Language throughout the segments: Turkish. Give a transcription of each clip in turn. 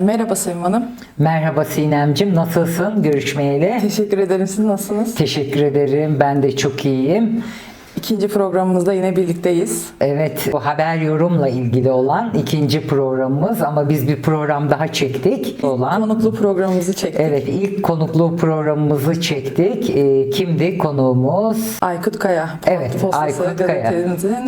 Merhaba Sevim Hanım. Merhaba Sinemcim, nasılsın görüşmeyeli? Teşekkür ederim. Siz nasılsınız? Teşekkür ederim, ben de çok iyiyim. İkinci programımızda yine birlikteyiz. Evet, bu haber yorumla ilgili olan ikinci programımız ama biz bir program daha çektik olan. Konuklu programımızı çektik. Evet, ilk konuklu programımızı çektik. Ee, kimdi konuğumuz? Aykut Kaya. Evet, Postası Aykut Kaya.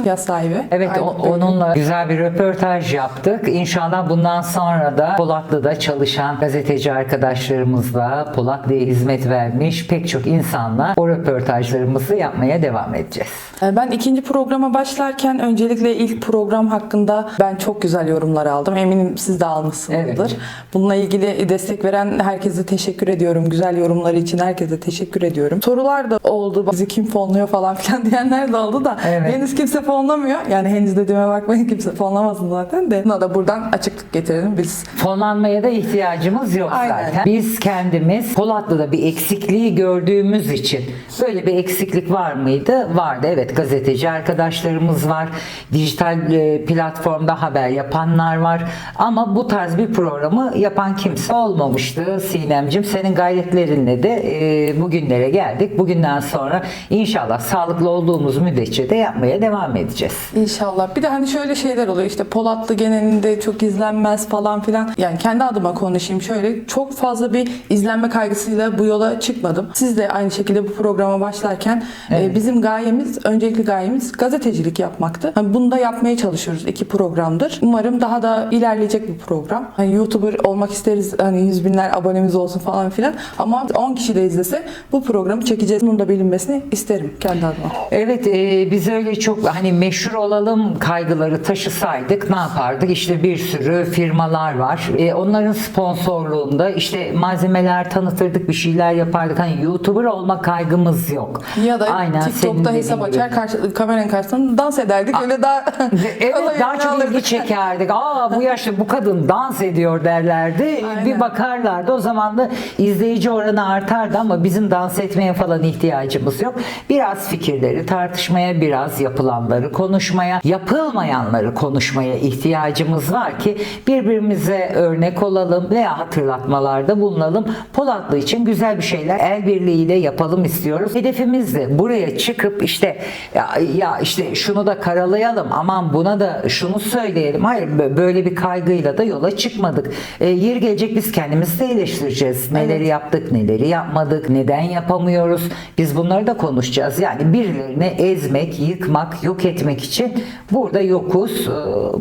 yaz sahibi. Evet, o- Bey. onunla güzel bir röportaj yaptık. İnşallah bundan sonra da Polatlı'da çalışan gazeteci arkadaşlarımızla, Polatlı'ya hizmet vermiş pek çok insanla o röportajlarımızı yapmaya devam edeceğiz. Ee, Ben ikinci programa başlarken öncelikle ilk program hakkında ben çok güzel yorumlar aldım. Eminim siz de almışsınızdır. Evet. Bununla ilgili destek veren herkese teşekkür ediyorum. Güzel yorumları için herkese teşekkür ediyorum. Sorular da oldu. Bizi kim fonluyor falan filan diyenler de oldu da Evet. henüz kimse fonlamıyor. Yani henüz dediğime bakmayın kimse fonlamasın zaten de. Buna da buradan açıklık getirelim. Biz Fonlanmaya da ihtiyacımız yok Aynen. zaten. Biz kendimiz Polatlı'da bir eksikliği gördüğümüz için böyle bir eksiklik var mıydı? Vardı. Evet gazeteci arkadaşlarımız var. Dijital e, platformda haber yapanlar var. Ama bu tarz bir programı yapan kimse olmamıştı. Sinemcim senin gayretlerinle de e, bugünlere geldik. Bugünden sonra inşallah sağlıklı olduğumuz müddetçe de yapmaya devam edeceğiz. İnşallah. Bir de hani şöyle şeyler oluyor işte Polatlı genelinde çok izlenmez falan filan. Yani kendi adıma konuşayım şöyle çok fazla bir izlenme kaygısıyla bu yola çıkmadım. Siz de aynı şekilde bu programa başlarken Evet. e, bizim gayemiz, öncelikli gayemiz gazetecilik yapmaktı. Hani bunu da yapmaya çalışıyoruz iki programdır. Umarım daha da ilerleyecek bu program. Hani YouTuber olmak isteriz hani yüz binler abonemiz olsun falan filan. Ama 10 kişi de izlese bu programı çekeceğiz. Bunun da bilinmesini isterim kendi adıma. Evet e, biz öyle çok hani meşhur olalım kaygıları taşısaydık ne yapardık? İşte bir sürü firmalar var. E, onların sponsorluğunda işte malzemeler tanıtırdık bir şeyler yapardık. Hani YouTuber olma kaygımız yok. Ya da Aynen TikTok'ta hesap. Açar karşı, kameranın karşısında dans ederdik. Öyle daha Evet daha çok alırdık. ilgi çekerdik. Aa bu yaşta bu kadın dans ediyor derlerdi. Aynen. Bir bakarlardı. O zaman da izleyici oranı artardı ama bizim dans etmeye falan ihtiyacımız yok. Biraz fikirleri tartışmaya, biraz yapılanları konuşmaya, yapılmayanları konuşmaya ihtiyacımız var ki birbirimize örnek olalım veya hatırlatmalarda bulunalım. Polatlı için güzel bir şeyler el birliğiyle yapalım istiyoruz. Hedefimiz de buraya çıkıp işte ya, ya işte şunu da karalayalım aman buna da şunu söyleyelim. Hayır bö- böyle bir kaygıyla da yola çıkmadık. E, yeri gelecek biz kendimizi de eleştireceğiz. Neleri yaptık, neleri yapmadık, neden yapamıyoruz. Biz bunları da konuşacağız. Yani birilerini ezmek, yıkmak, yok etmek için burada yokuz. E,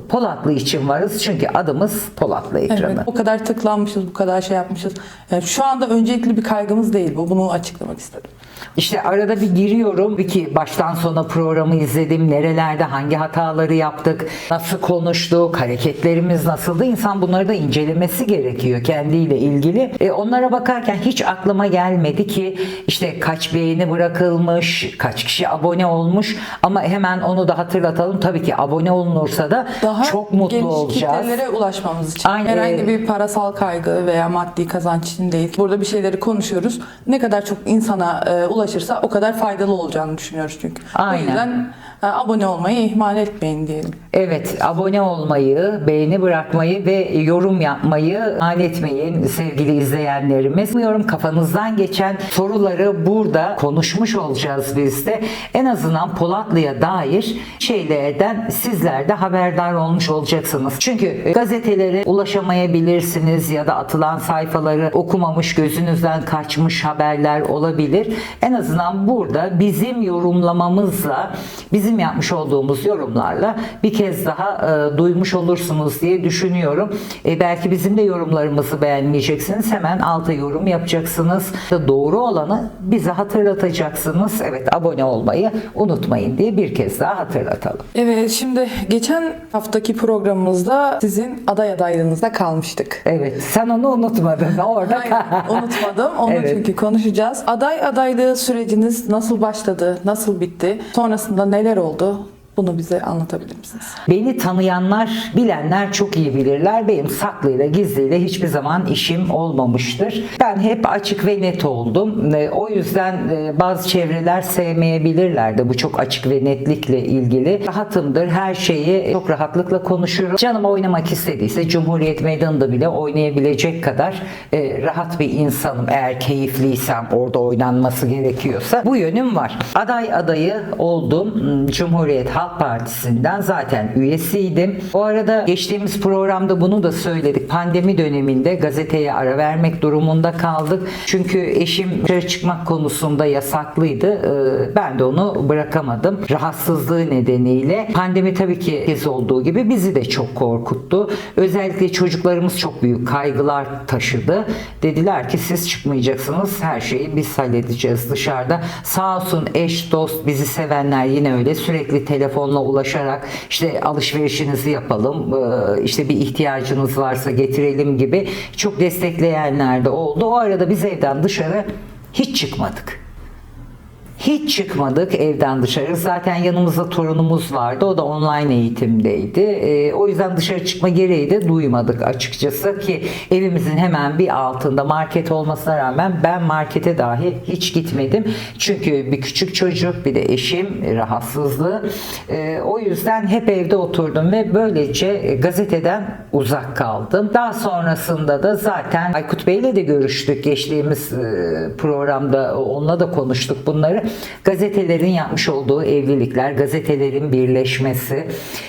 Polatlı için varız. Çünkü adımız Polatlı ekranı. Evet, o kadar tıklanmışız, bu kadar şey yapmışız. Yani şu anda öncelikli bir kaygımız değil bu. Bunu açıklamak istedim. İşte arada bir giriyorum. Bir ki baştan sona programı izledim. Nerelerde hangi hataları yaptık, nasıl konuştuk, hareketlerimiz nasıldı. İnsan bunları da incelemesi gerekiyor kendiyle ilgili. E, onlara bakarken hiç aklıma gelmedi ki işte kaç beğeni bırakılmış, kaç kişi abone olmuş. Ama hemen onu da hatırlatalım. Tabii ki abone olunursa da Daha çok mutlu geniş olacağız. kitlelere ulaşmamız için. Aynen. Herhangi bir parasal kaygı veya maddi kazanç için değil. Burada bir şeyleri konuşuyoruz. Ne kadar çok insana e, ulaşırsa o kadar faydalı olacağını düşünüyoruz çünkü. Aynen. O yüzden abone olmayı ihmal etmeyin diyelim. Evet, abone olmayı, beğeni bırakmayı ve yorum yapmayı ihmal etmeyin sevgili izleyenlerimiz. Umuyorum kafanızdan geçen soruları burada konuşmuş olacağız biz de. En azından Polatlı'ya dair şeylerden sizler de haberdar olmuş olacaksınız. Çünkü gazetelere ulaşamayabilirsiniz ya da atılan sayfaları okumamış gözünüzden kaçmış haberler olabilir. En azından burada bizim yorumlamamızla, bizim yapmış olduğumuz yorumlarla bir kez daha e, duymuş olursunuz diye düşünüyorum. E, belki bizim de yorumlarımızı beğenmeyeceksiniz. Hemen alta yorum yapacaksınız. Doğru olanı bize hatırlatacaksınız. Evet abone olmayı unutmayın diye bir kez daha hatırlatalım. Evet şimdi geçen haftaki programımızda sizin aday adaylığınızda kalmıştık. Evet sen onu unutmadın. Orada Aynen, unutmadım. Onu Evet. çünkü konuşacağız. Aday adaylığı süreciniz nasıl başladı, nasıl bitti? Sonrasında neler oldu? Bunu bize anlatabilir misiniz? Beni tanıyanlar, bilenler çok iyi bilirler. Benim saklıyla, gizliyle hiçbir zaman işim olmamıştır. Ben hep açık ve net oldum. E, O yüzden e, bazı çevreler sevmeyebilirler de bu çok açık ve netlikle ilgili. Rahatımdır. Her şeyi çok rahatlıkla konuşurum. Canım oynamak istediyse Cumhuriyet Meydanı'nda bile oynayabilecek kadar e, rahat bir insanım. Eğer keyifliysem, orada oynanması gerekiyorsa. Bu yönüm var. Aday adayı oldum. Cumhuriyet Halk Partisi'nden zaten üyesiydim. O arada geçtiğimiz programda bunu da söyledik. Pandemi döneminde gazeteye ara vermek durumunda kaldık. Çünkü eşim dışarı çıkmak konusunda yasaklıydı. Ee, Ben de onu bırakamadım. Rahatsızlığı nedeniyle. Pandemi tabii ki herkes olduğu gibi bizi de çok korkuttu. Özellikle çocuklarımız çok büyük kaygılar taşıdı. Dediler ki siz çıkmayacaksınız. Her şeyi biz halledeceğiz dışarıda. Sağ olsun eş, dost, bizi sevenler yine öyle sürekli telefonla ulaşarak işte alışverişinizi yapalım, ee, işte bir ihtiyacınız varsa getirelim gibi çok destekleyenler de oldu. O arada biz evden dışarı hiç çıkmadık. Hiç çıkmadık evden dışarı. Zaten yanımızda torunumuz vardı. O da online eğitimdeydi. Ee, o yüzden dışarı çıkma gereği de duymadık açıkçası ki evimizin hemen bir altında market olmasına rağmen ben markete dahi hiç gitmedim. Çünkü bir küçük çocuk bir de eşim rahatsızlığı. Ee, o yüzden hep evde oturdum ve böylece gazeteden uzak kaldım. Daha sonrasında da zaten Aykut Bey'le de görüştük. Geçtiğimiz e, programda onunla da konuştuk bunları. Gazetelerin yapmış olduğu evlilikler, gazetelerin birleşmesi.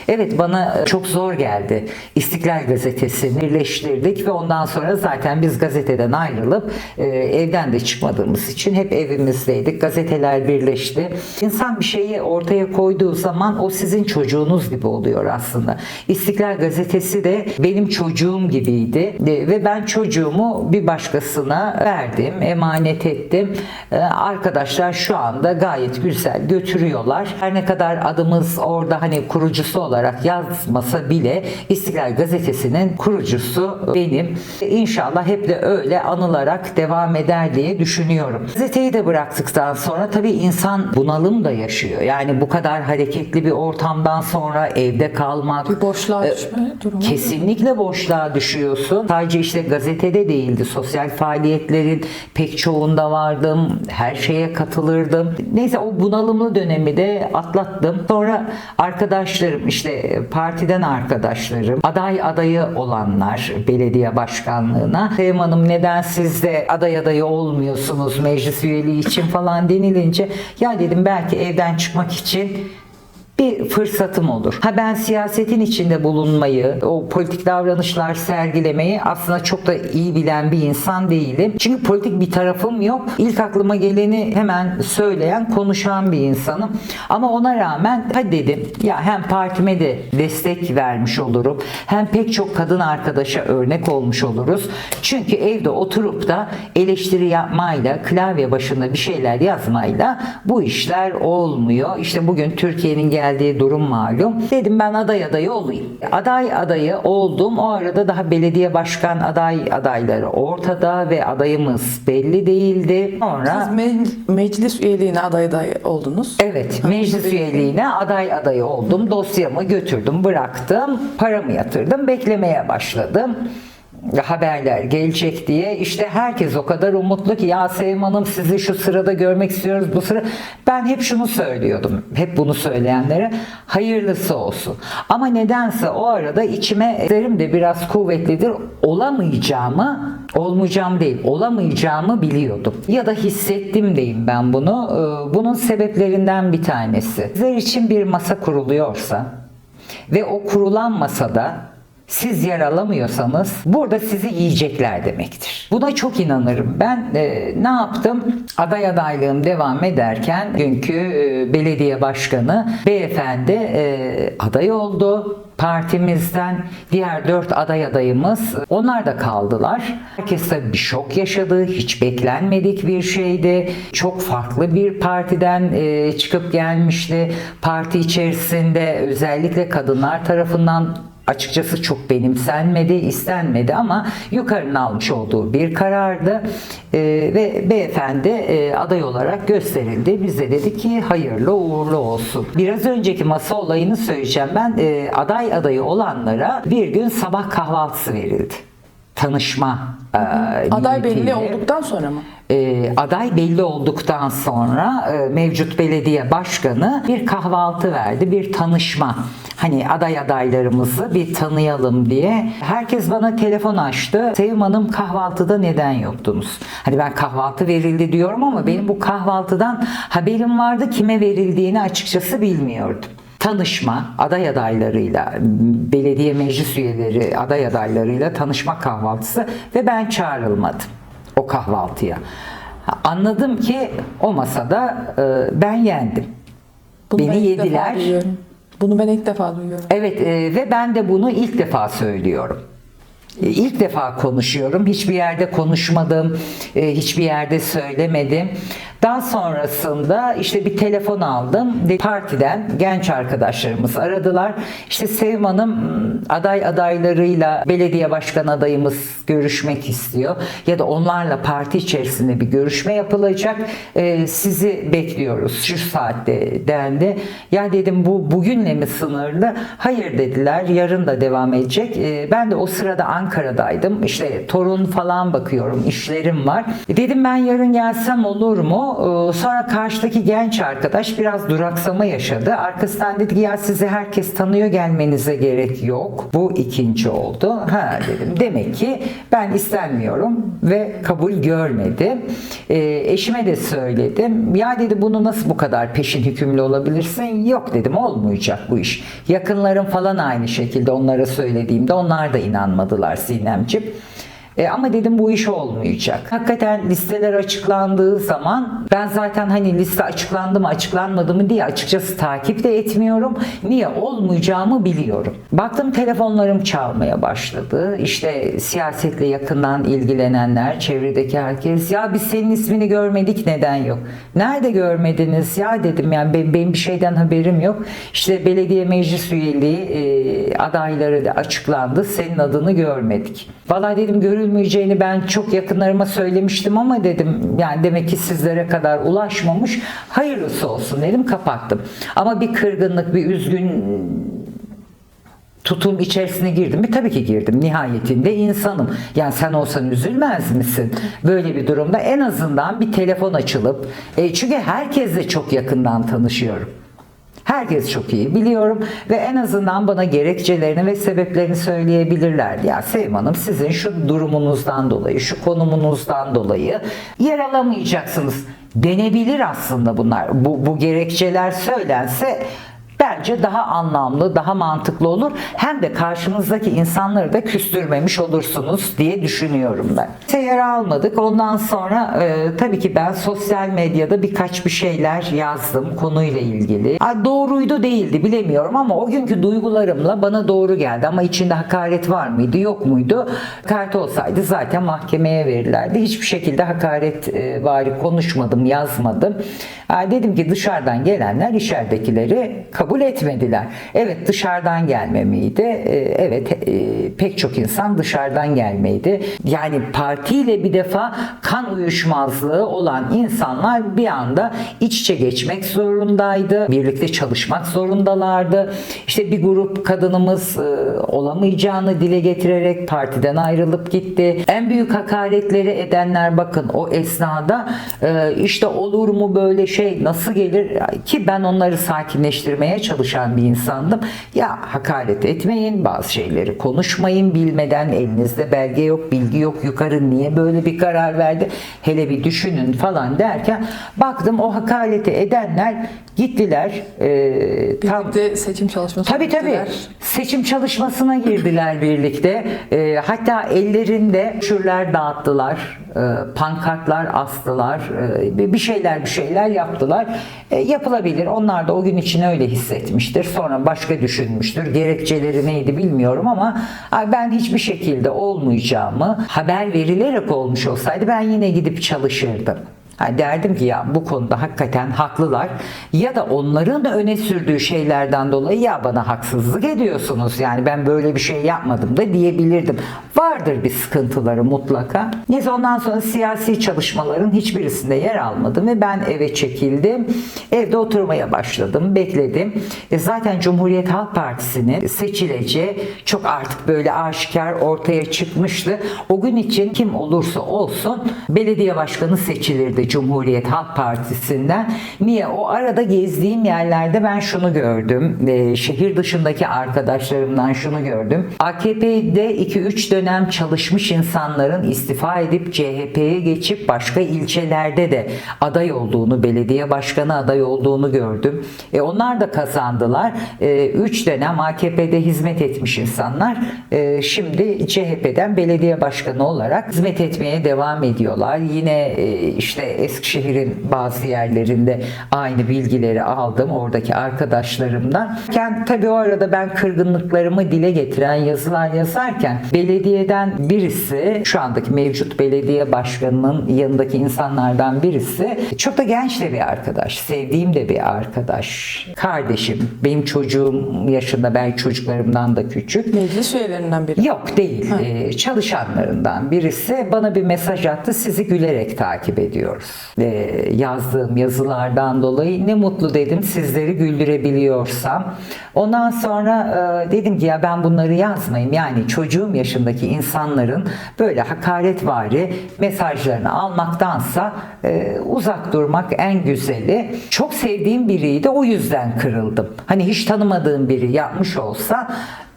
Evet bana çok zor geldi. İstiklal Gazetesi'ni birleştirdik ve ondan sonra zaten biz gazeteden ayrılıp e, evden de çıkmadığımız için hep evimizdeydik. Gazeteler birleşti. İnsan bir şeyi ortaya koyduğu zaman o sizin çocuğunuz gibi oluyor aslında. İstiklal Gazetesi de benim çocuğum gibiydi E, ve ben çocuğumu bir başkasına verdim, emanet ettim. E, Arkadaşlar şu anda gayet güzel götürüyorlar. Her ne kadar adımız orada hani kurucusu olarak yazmasa bile İstiklal Gazetesi'nin kurucusu benim. İnşallah hep de öyle anılarak devam eder diye düşünüyorum. Gazeteyi de bıraktıktan sonra tabii insan bunalım da yaşıyor. Yani bu kadar hareketli bir ortamdan sonra evde kalmak, Bir boşluğa e, düşme durumu. Kesinlikle boşluğa düşüyorsun. Sadece işte gazetede değildi. Sosyal faaliyetlerin pek çoğunda vardım. Her şeye katılırdım. Neyse o bunalımlı dönemi de atlattım. Sonra arkadaşlarım işte partiden arkadaşlarım, aday adayı olanlar belediye başkanlığına. Sevim Hanım neden siz de aday adayı olmuyorsunuz meclis üyeliği için falan denilince ya dedim belki evden çıkmak için bir fırsatım olur. Ha ben siyasetin içinde bulunmayı, o politik davranışlar sergilemeyi aslında çok da iyi bilen bir insan değilim. Çünkü politik bir tarafım yok. İlk aklıma geleni hemen söyleyen, konuşan bir insanım. Ama ona rağmen hadi dedim ya hem partime de destek vermiş olurum. Hem pek çok kadın arkadaşa örnek olmuş oluruz. Çünkü evde oturup da eleştiri yapmayla, klavye başında bir şeyler yazmayla bu işler olmuyor. İşte bugün Türkiye'nin geldiği durum malum. Dedim ben aday adayı olayım. Aday adayı oldum. O arada daha belediye başkan aday adayları ortada ve adayımız belli değildi. Sonra Siz me- meclis üyeliğine aday adayı oldunuz. Evet, meclis üyeliğine aday adayı oldum. Dosyamı götürdüm, bıraktım. Paramı yatırdım, beklemeye başladım. Haberler gelecek diye işte herkes o kadar umutlu ki ya Sevim Hanım sizi şu sırada görmek istiyoruz bu sıra. Ben hep şunu söylüyordum. Hep bunu söyleyenlere hayırlısı olsun. Ama nedense o arada içime eserim de biraz kuvvetlidir. Olamayacağımı, olmayacağım değil, olamayacağımı biliyordum. Ya da hissettim diyeyim ben bunu. Ee, Bunun sebeplerinden bir tanesi. Sizler için bir masa kuruluyorsa ve o kurulan masada siz yer alamıyorsanız burada sizi yiyecekler demektir. Buna çok inanırım. Ben e, ne yaptım? Aday adaylığım devam ederken günkü e, belediye başkanı beyefendi e, aday oldu partimizden diğer dört aday adayımız onlar da kaldılar. Herkes tabii bir şok yaşadı. Hiç beklenmedik bir şeydi. Çok farklı bir partiden e, çıkıp gelmişti. Parti içerisinde özellikle kadınlar tarafından açıkçası çok benimsenmedi, istenmedi ama yukarının almış olduğu bir karardı Ee, ve beyefendi e, aday olarak gösterildi. Biz de dedik ki hayırlı uğurlu olsun. Biraz önceki masa olayını söyleyeceğim. Ben e, aday adayı olanlara bir gün sabah kahvaltısı verildi. Tanışma e, Aday belli olduktan sonra mı? E, aday belli olduktan sonra e, mevcut belediye başkanı bir kahvaltı verdi, bir tanışma. Hani aday adaylarımızı bir tanıyalım diye. Herkes bana telefon açtı. Sevim Hanım kahvaltıda neden yoktunuz? Hani ben kahvaltı verildi diyorum ama benim bu kahvaltıdan haberim vardı. Kime verildiğini açıkçası bilmiyordum tanışma aday adaylarıyla belediye meclis üyeleri aday adaylarıyla tanışma kahvaltısı ve ben çağrılmadım o kahvaltıya. Anladım ki o masada e, ben yendim. Bunu Beni ben yediler. Bunu ben ilk defa duyuyorum. Evet e, ve ben de bunu ilk defa söylüyorum. E, İlk defa konuşuyorum. Hiçbir yerde konuşmadım. e, Hiçbir yerde söylemedim. Daha sonrasında işte bir telefon aldım. De- Partiden genç arkadaşlarımız aradılar. İşte Sevim Hanım m, aday adaylarıyla belediye başkan adayımız görüşmek istiyor. Ya da onlarla parti içerisinde bir görüşme yapılacak. E, Sizi bekliyoruz şu saatte dendi. Ya dedim bu bugünle mi sınırlı? Hayır dediler. Yarın da devam edecek. E, Ben de o sırada Ankara'daydım. İşte torun falan bakıyorum. işlerim var. E, Dedim ben yarın gelsem olur mu? E, Sonra karşıdaki genç arkadaş biraz duraksama yaşadı. Arkasından dedi ki ya sizi herkes tanıyor gelmenize gerek yok. Bu ikinci oldu. Ha dedim. Demek ki ben istenmiyorum ve kabul görmedi. E, eşime de söyledim. Ya dedi bunu nasıl bu kadar peşin hükümlü olabilirsin? Yok dedim olmayacak bu iş. Yakınlarım falan aynı şekilde onlara söylediğimde onlar da inanmadılar Sinemciğim. E, ama dedim bu iş olmayacak. Hakikaten listeler açıklandığı zaman ben zaten hani liste açıklandı mı açıklanmadı mı diye açıkçası takip de etmiyorum. Niye olmayacağımı biliyorum. Baktım telefonlarım çalmaya başladı. İşte siyasetle yakından ilgilenenler, çevredeki herkes ya biz senin ismini görmedik neden yok? Nerede görmediniz ya dedim yani benim, benim bir şeyden haberim yok. İşte belediye meclis üyeliği e, adayları da açıklandı. Senin adını görmedik. Vallahi dedim görülmeyeceğini ben çok yakınlarıma söylemiştim ama dedim yani demek ki sizlere kadar ulaşmamış. Hayırlısı olsun dedim kapattım. Ama bir kırgınlık, bir üzgün tutum içerisine girdim mi? Tabii ki girdim. Nihayetinde insanım. Yani sen olsan üzülmez misin? Böyle bir durumda en azından bir telefon açılıp e, çünkü herkesle çok yakından tanışıyorum. Herkes çok iyi biliyorum ve en azından bana gerekçelerini ve sebeplerini söyleyebilirler. Ya Sevim Hanım sizin şu durumunuzdan dolayı, şu konumunuzdan dolayı yer alamayacaksınız denebilir aslında bunlar. Bu, bu gerekçeler söylense bence daha anlamlı, daha mantıklı olur. Hem de karşınızdaki insanları da küstürmemiş olursunuz diye düşünüyorum ben. Yer almadık. Ondan sonra e, tabii ki ben sosyal medyada birkaç bir şeyler yazdım konuyla ilgili. Ha, doğruydu değildi bilemiyorum ama o günkü duygularımla bana doğru geldi. Ama içinde hakaret var mıydı yok muydu? Hakaret olsaydı zaten mahkemeye verirlerdi. Hiçbir şekilde hakaret e, bari konuşmadım, yazmadım. Ha, dedim ki dışarıdan gelenler içeridekileri kabul etmediler. Evet dışarıdan gelme miydi? Ee, Evet e, pek çok insan dışarıdan gelmeydi. Yani partiyle bir defa kan uyuşmazlığı olan insanlar bir anda iç içe geçmek zorundaydı. Birlikte çalışmak zorundalardı. İşte bir grup kadınımız e, olamayacağını dile getirerek partiden ayrılıp gitti. En büyük hakaretleri edenler bakın o esnada e, işte olur mu böyle şey nasıl gelir ki ben onları sakinleştirmeye çalışan bir insandım. Ya hakaret etmeyin bazı şeyleri konuşmayın bilmeden elinizde belge yok bilgi yok yukarı niye böyle bir karar verdi hele bir düşünün falan derken baktım o hakareti edenler gittiler e, tam Birlikte seçim çalışması Tabii tabii. yürüttüler. Seçim çalışmasına girdiler birlikte. Ee, hatta ellerinde şürler dağıttılar, e, pankartlar astılar, e, bir- şeyler bir şeyler yaptılar. E, yapılabilir. Onlar da o gün için öyle hissetmiştir. Sonra başka düşünmüştür. Gerekçeleri neydi bilmiyorum ama ben hiçbir şekilde olmayacağımı haber verilerek olmuş olsaydı ben yine gidip çalışırdım. Ha, derdim ki ya bu konuda hakikaten haklılar ya da onların öne sürdüğü şeylerden dolayı ya bana haksızlık ediyorsunuz yani ben böyle bir şey yapmadım da diyebilirdim. Vardır bir sıkıntıları mutlaka. Neyse ondan sonra siyasi çalışmaların hiçbirisinde yer almadım ve ben eve çekildim. Evde oturmaya başladım, bekledim. E zaten Cumhuriyet Halk Partisi'nin seçileceği çok artık böyle aşikar ortaya çıkmıştı. O gün için kim olursa olsun belediye başkanı seçilirdi Cumhuriyet Halk Partisi'nden. Niye? O arada gezdiğim yerlerde ben şunu gördüm. E, şehir dışındaki arkadaşlarımdan şunu gördüm. AKP'de 2-3 dönem çalışmış insanların istifa edip CHP'ye geçip başka ilçelerde de aday olduğunu, belediye başkanı aday olduğunu gördüm. E, onlar da kazandılar. 3 dönem AKP'de hizmet etmiş insanlar e, şimdi CHP'den belediye başkanı olarak hizmet etmeye devam ediyorlar. Yine e, işte Eskişehir'in bazı yerlerinde aynı bilgileri aldım oradaki arkadaşlarımdan. Yani tabii o arada ben kırgınlıklarımı dile getiren yazılar yazarken belediyeden birisi şu andaki mevcut belediye başkanının yanındaki insanlardan birisi çok da genç de bir arkadaş, sevdiğim de bir arkadaş. Kardeşim, benim çocuğum yaşında belki çocuklarımdan da küçük. Meclis üyelerinden biri. Yok değil. Ee, çalışanlarından birisi bana bir mesaj attı. Sizi gülerek takip ediyoruz. Ee, yazdığım yazılardan dolayı ne mutlu dedim sizleri güldürebiliyorsam. Ondan sonra e, dedim ki ya ben bunları yazmayayım. Yani çocuğum yaşındaki insanların böyle hakaretvari mesajlarını almaktansa e, uzak durmak en güzeli. Çok sevdiğim biriydi. O yüzden kırıldım. Hani hiç tanımadığım biri yapmış olsa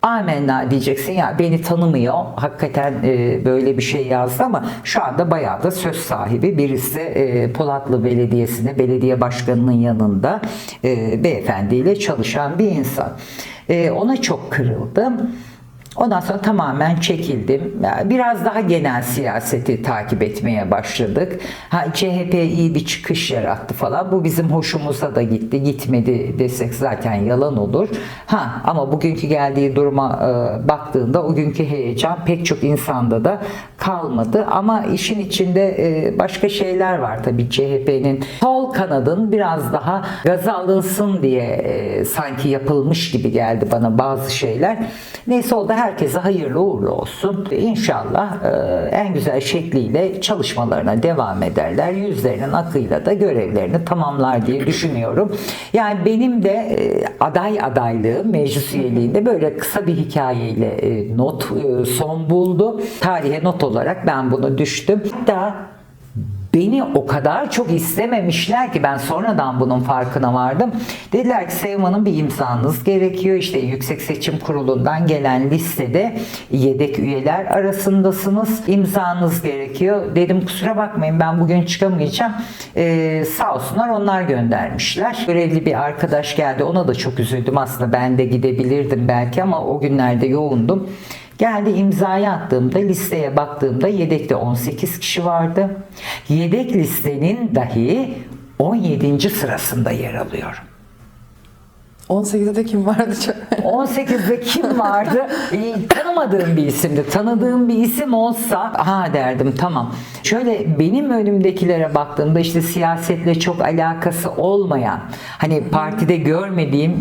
amenna diyeceksin ya beni tanımıyor hakikaten e, böyle bir şey yazdı ama şu anda bayağı da söz sahibi birisi e, Polatlı Belediyesi'nde belediye başkanının yanında e, beyefendiyle çalışan bir insan. E, ona çok kırıldım. Ondan sonra tamamen çekildim. Biraz daha genel siyaseti takip etmeye başladık. Ha, CHP iyi bir çıkış yarattı falan. Bu bizim hoşumuza da gitti. Gitmedi desek zaten yalan olur. Ha ama bugünkü geldiği duruma e, baktığında o günkü heyecan pek çok insanda da kalmadı. Ama işin içinde e, başka şeyler var tabii CHP'nin. Sol kanadın biraz daha gaza alınsın diye e, sanki yapılmış gibi geldi bana bazı şeyler. Neyse o da herkese hayırlı uğurlu olsun. İnşallah e, en güzel şekliyle çalışmalarına devam ederler. Yüzlerinin akıyla da görevlerini tamamlar diye düşünüyorum. Yani benim de e, aday adaylığım meclis üyeliğinde böyle kısa bir hikayeyle e, not son buldu. Tarihe not olarak ben bunu düştüm. Hatta Beni o kadar çok istememişler ki ben sonradan bunun farkına vardım. Dediler ki Sevman'ın bir imzanız gerekiyor. İşte Yüksek Seçim Kurulu'ndan gelen listede yedek üyeler arasındasınız. İmzanız gerekiyor. Dedim kusura bakmayın ben bugün çıkamayacağım. Ee, sağ olsunlar onlar göndermişler. Görevli bir arkadaş geldi. Ona da çok üzüldüm aslında. Ben de gidebilirdim belki ama o günlerde yoğundum. Geldi imzayı attığımda listeye baktığımda yedekte 18 kişi vardı. Yedek listenin dahi 17. sırasında yer alıyorum. 18'de de kim vardı? Çok... 18'de kim vardı? E, tanımadığım bir isimdi. Tanıdığım bir isim olsa ha derdim tamam. Şöyle benim önümdekilere baktığımda işte siyasetle çok alakası olmayan hani partide görmediğim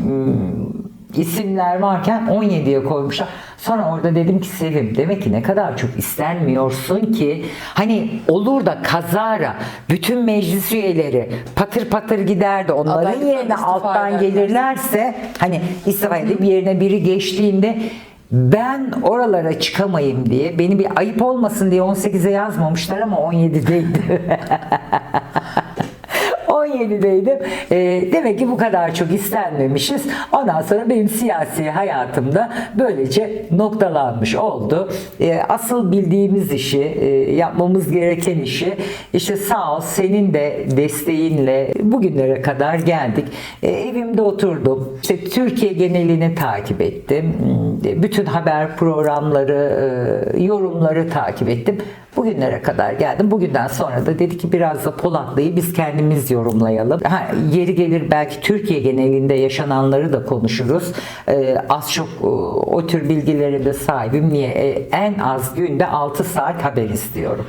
isimler varken 17'ye koymuşlar. Sonra orada dedim ki Sevim demek ki ne kadar çok istenmiyorsun ki hani olur da kazara bütün meclis üyeleri patır patır giderdi onların Adaylıktan yerine alttan ederler. gelirlerse hani istifa edip yerine biri geçtiğinde ben oralara çıkamayayım diye beni bir ayıp olmasın diye 18'e yazmamışlar ama 17'deydi. 17'deydim. E, demek ki bu kadar çok istenmemişiz. Ondan sonra benim siyasi hayatımda böylece noktalanmış oldu. E, asıl bildiğimiz işi, e, yapmamız gereken işi işte sağ ol senin de desteğinle bugünlere kadar geldik. E, evimde oturdum. İşte Türkiye genelini takip ettim. Bütün haber programları, e, yorumları takip ettim. Bugünlere kadar geldim. Bugünden sonra da dedi ki biraz da Polatlı'yı biz kendimiz yorumlayalım. Ha, yeri gelir belki Türkiye genelinde yaşananları da konuşuruz. Ee, az çok e, o tür bilgilere de sahibim. Niye? E, en az günde 6 saat haber istiyorum.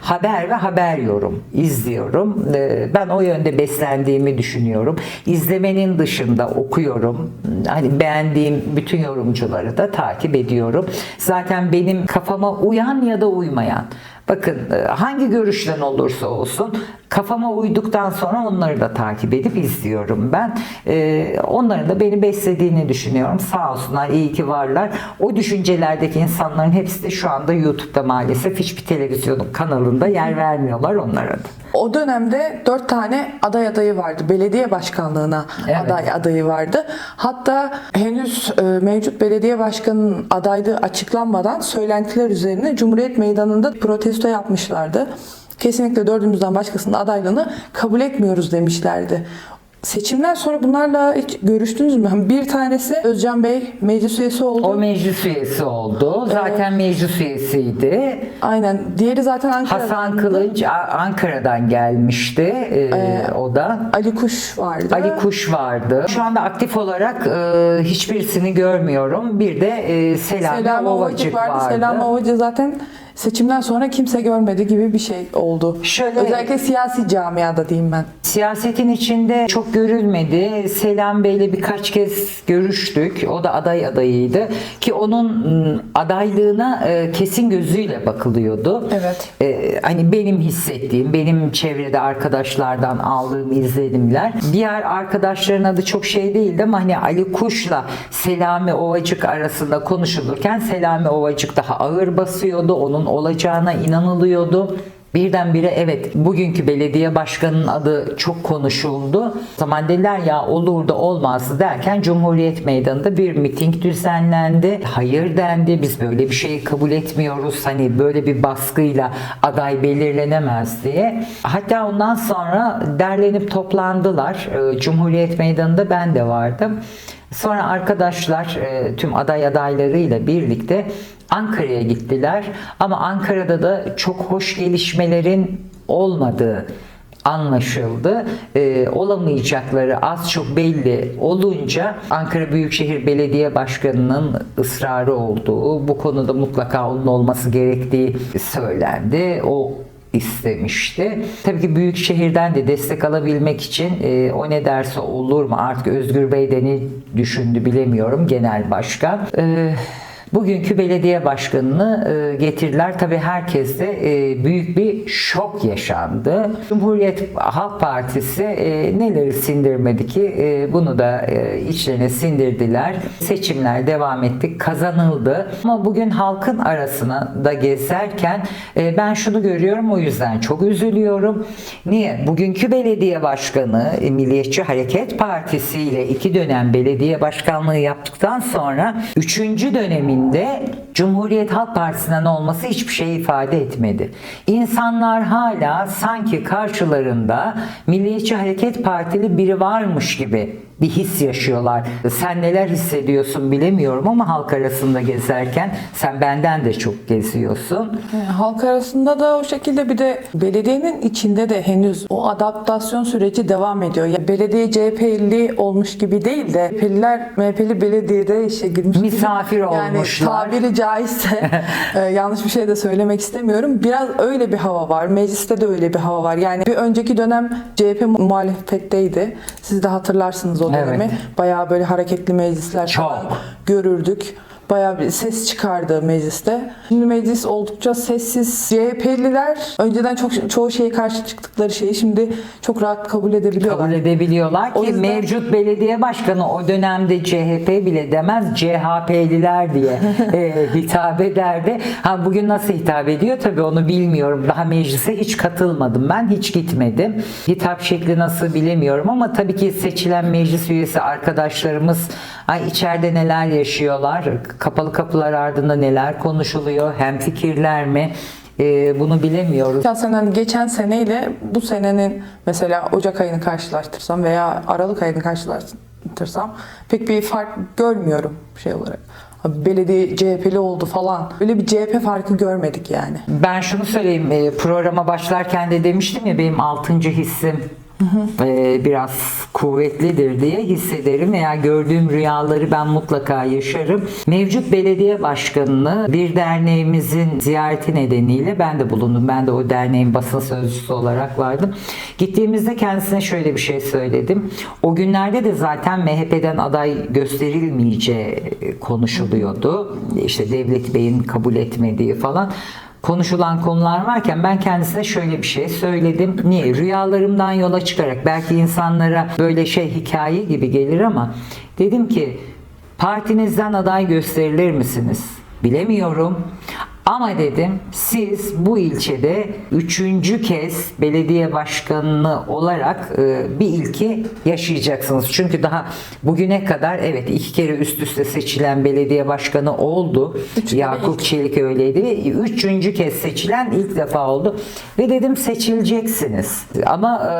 Haber ve haber yorum izliyorum. Ee, Ben o yönde beslendiğimi düşünüyorum. İzlemenin dışında okuyorum. Hani beğendiğim bütün yorumcuları da takip ediyorum. Zaten benim kafama uyan ya da uymayan Bakın e, hangi görüşten olursa olsun kafama uyduktan sonra onları da takip edip izliyorum ben. E, Onların da beni beslediğini düşünüyorum. Sağ olsunlar, iyi ki varlar. O düşüncelerdeki insanların hepsi de şu anda YouTube'da maalesef hiçbir televizyon kanalında yer vermiyorlar onlara da. O dönemde dört tane aday adayı vardı. Belediye başkanlığına Evet. aday adayı vardı. Hatta henüz e, mevcut belediye başkanının adaylığı açıklanmadan söylentiler üzerine Cumhuriyet Meydanı'nda protesto yapmışlardı. Kesinlikle dördümüzden başkasının adaylığını kabul etmiyoruz demişlerdi. Seçimden sonra bunlarla hiç görüştünüz mü? Bir tanesi Özcan Bey meclis üyesi oldu. O meclis üyesi oldu. Zaten meclis üyesiydi. Aynen. Diğeri zaten Ankara'dan. Hasan Kılıç A- Ankara'dan gelmişti. Ee, o da. Ali Kuş vardı. Ali Kuş vardı. Şu anda aktif olarak e, hiçbirisini görmüyorum. Bir de e, Selami, Selami Ovacık vardı. vardı. Selami Ovacık zaten seçimden sonra kimse görmedi gibi bir şey oldu. Şöyle- Özellikle siyasi camiada diyeyim ben. Siyasetin içinde çok görülmedi. Selam Bey'le birkaç kez görüştük. O da aday adayıydı. Ki onun m, adaylığına e, kesin gözüyle bakılıyordu. Evet. E, hani benim hissettiğim, benim çevrede arkadaşlardan aldığım izlenimler. Diğer arkadaşların adı çok şey değildi ama hani Ali Kuş'la Selami Ovacık arasında konuşulurken Selami Ovacık daha ağır basıyordu. Onun olacağına inanılıyordu. Birdenbire evet bugünkü belediye başkanının adı çok konuşuldu. O zaman dediler ya olur da olmaz derken Cumhuriyet Meydanı'nda bir miting düzenlendi. Hayır dendi biz böyle bir şeyi kabul etmiyoruz. Hani böyle bir baskıyla aday belirlenemez diye. Hatta ondan sonra derlenip toplandılar. Ee, Cumhuriyet Meydanı'nda ben de vardım. Sonra arkadaşlar e, tüm aday adaylarıyla birlikte Ankara'ya gittiler. Ama Ankara'da da çok hoş gelişmelerin olmadığı anlaşıldı. Ee, olamayacakları az çok belli olunca Ankara Büyükşehir Belediye Başkanı'nın ısrarı olduğu, bu konuda mutlaka onun olması gerektiği söylendi. O istemişti. Tabii ki büyük şehirden de destek alabilmek için e, o ne derse olur mu artık Özgür Bey de ne düşündü bilemiyorum genel başkan. E, Bugünkü belediye başkanını e, getirdiler. Tabii herkeste e, büyük bir şok yaşandı. Cumhuriyet Halk Partisi e, neleri sindirmedi ki bunu da içlerine sindirdiler. Seçimler devam etti, kazanıldı. Ama bugün halkın arasına da gezerken ben şunu görüyorum o yüzden çok üzülüyorum. Niye? Bugünkü belediye başkanı Milliyetçi Hareket Partisi ile iki dönem belediye başkanlığı yaptıktan sonra üçüncü döneminde Cumhuriyet Halk Partisi'nden olması hiçbir şey ifade etmedi. İnsanlar hala sanki karşılarında Milliyetçi Hareket Partili biri varmış gibi bir his yaşıyorlar. Sen neler hissediyorsun bilemiyorum ama halk arasında gezerken sen benden de çok geziyorsun. Halk arasında da o şekilde bir de belediyenin içinde de henüz o adaptasyon süreci devam ediyor. Yani belediye CHP'li olmuş gibi değil de CHP'liler MHP'li belediyede işe girmiş. gibi. Misafir olmuşlar. Yani tabiri caizse e, yanlış bir şey de söylemek istemiyorum. Biraz öyle bir hava var. Mecliste de öyle bir hava var. Yani bir önceki dönem CHP muhalefetteydi. Siz de hatırlarsınız o dönemi. Evet. Bayağı böyle hareketli meclisler Çok. falan görürdük. Bayağı bir ses çıkardı mecliste. Şimdi meclis oldukça sessiz. CHP'liler önceden çok çoğu şeye karşı çıktıkları şeyi şimdi çok rahat kabul edebiliyorlar. kabul edebiliyorlar ki O yüzden- mevcut belediye başkanı o dönemde CHP bile demez CHP'liler diye e, hitap ederdi. Ha bugün nasıl hitap ediyor tabii onu bilmiyorum. Daha meclise hiç katılmadım ben hiç gitmedim. Hitap şekli nasıl bilemiyorum ama tabii ki seçilen meclis üyesi arkadaşlarımız ay içeride neler yaşıyorlar, kapalı kapılar ardında neler konuşuluyor, hem fikirler mi? E, bunu bilemiyoruz. Şahsen hani geçen seneyle bu senenin mesela Ocak ayını karşılaştırsam veya Aralık ayını karşılaştırsam pek bir fark görmüyorum şey olarak. Belediye CHP'li oldu falan. Öyle bir CHP farkı görmedik yani. Ben şunu söyleyeyim e, programa başlarken de demiştim ya benim altıncı hissim e, biraz kuvvetlidir diye hissederim veya gördüğüm rüyaları ben mutlaka yaşarım. Mevcut belediye başkanını bir derneğimizin ziyareti nedeniyle ben de bulundum. Ben de o derneğin basın sözcüsü olarak vardım. Gittiğimizde kendisine şöyle bir şey söyledim. O günlerde de zaten MHP'den aday gösterilmeyeceği konuşuluyordu. İşte Devlet Bey'in kabul etmediği falan konuşulan konular varken ben kendisine şöyle bir şey söyledim. Niye? Rüyalarımdan yola çıkarak belki insanlara böyle şey hikaye gibi gelir ama dedim ki partinizden aday gösterilir misiniz? Bilemiyorum. Ama dedim siz bu ilçede üçüncü kez belediye başkanı olarak e, bir ilki yaşayacaksınız. Çünkü daha bugüne kadar evet iki kere üst üste seçilen belediye başkanı oldu. De Yakup Çelik öyleydi üçüncü kez seçilen ilk defa oldu. Ve dedim seçileceksiniz. Ama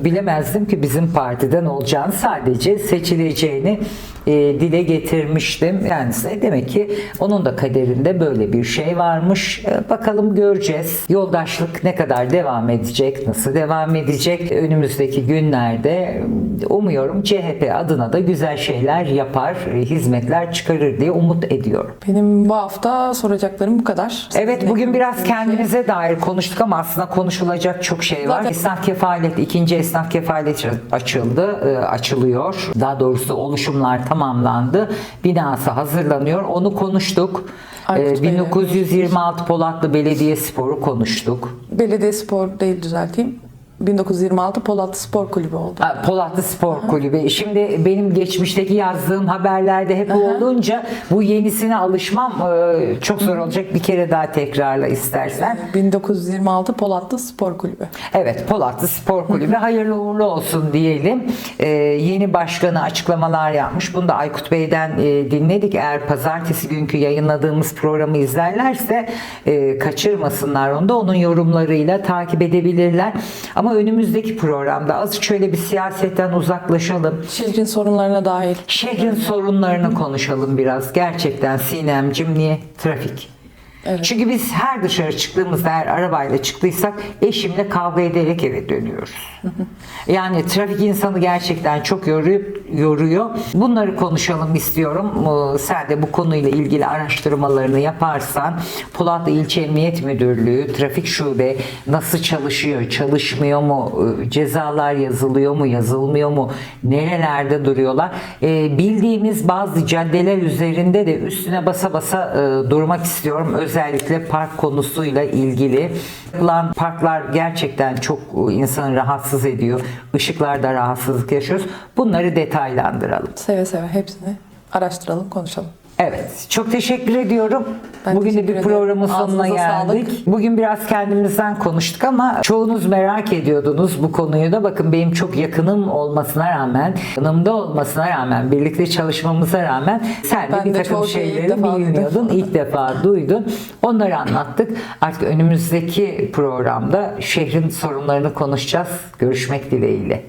e, bilemezdim ki bizim partiden olacağını sadece seçileceğini e, dile getirmiştim. Kendisine demek ki onun da kaderinde böyle bir şey varmış. E, bakalım göreceğiz. Yoldaşlık ne kadar devam edecek, nasıl devam edecek önümüzdeki günlerde e, umuyorum CHP adına da güzel şeyler yapar, e, hizmetler çıkarır diye umut ediyorum. Benim bu hafta soracaklarım bu kadar. Evet bugün biraz şey. kendimize dair konuştuk ama aslında konuşulacak çok şey var. Zaten- Esnaf kefalet, ikinci esnaf kefalet açıldı, açılıyor. Daha doğrusu oluşumlar tamamlandı. Binası hazırlanıyor. Onu konuştuk. Aykut E, Bey'le 1926 Polatlı Belediye Sporu konuştuk. Belediye Spor değil düzelteyim. 1926 Polatlı Spor Kulübü oldu. Ha, Polatlı Spor Kulübü. Şimdi benim geçmişteki yazdığım haberlerde hep bu olunca bu yenisine alışmam e, çok zor olacak. Bir kere daha tekrarla istersen. 1926 Polatlı Spor Kulübü. Evet Polatlı Spor Kulübü hayırlı uğurlu olsun diyelim. Ee, yeni başkanı açıklamalar yapmış. Bunu da Aykut Bey'den e, dinledik. Eğer pazartesi günkü yayınladığımız programı izlerlerse e, kaçırmasınlar onu da onun yorumlarıyla takip edebilirler. Ama önümüzdeki programda azıcık şöyle bir siyasetten uzaklaşalım. Şehrin sorunlarına dahil. Şehrin sorunlarını konuşalım biraz. Gerçekten Sinemcim niye? Trafik. Evet. Çünkü biz her dışarı çıktığımızda eğer arabayla çıktıysak eşimle kavga ederek eve dönüyoruz. Yani trafik insanı gerçekten çok yoruyor. yoruyor. Bunları konuşalım istiyorum. Ee, Sen de bu konuyla ilgili araştırmalarını yaparsan Polatlı İlçe Emniyet Müdürlüğü Trafik Şube nasıl çalışıyor, çalışmıyor mu, Ee, cezalar yazılıyor mu, yazılmıyor mu, nerelerde duruyorlar. Ee, Bildiğimiz bazı caddeler üzerinde de üstüne basa basa e, durmak istiyorum. Özellikle park konusuyla ilgili. Yapılan parklar gerçekten çok e, insanı rahatsız ediyor. Işıklarda rahatsızlık yaşıyoruz. Bunları detaylandıralım. Seve seve hepsini araştıralım, konuşalım. Evet. Çok teşekkür ediyorum. Ben Bugün de teşekkür bir ederim. programın sonuna Ağzınıza geldik. sağlık. Bugün biraz kendimizden konuştuk ama çoğunuz merak ediyordunuz bu konuyu da. Bakın benim çok yakınım olmasına rağmen, yanımda olmasına rağmen, birlikte çalışmamıza rağmen sen de Ben bir de takım şeyleri bilmiyordun. İlk defa duydun. Onları anlattık. Artık önümüzdeki programda şehrin sorunlarını konuşacağız. Görüşmek dileğiyle.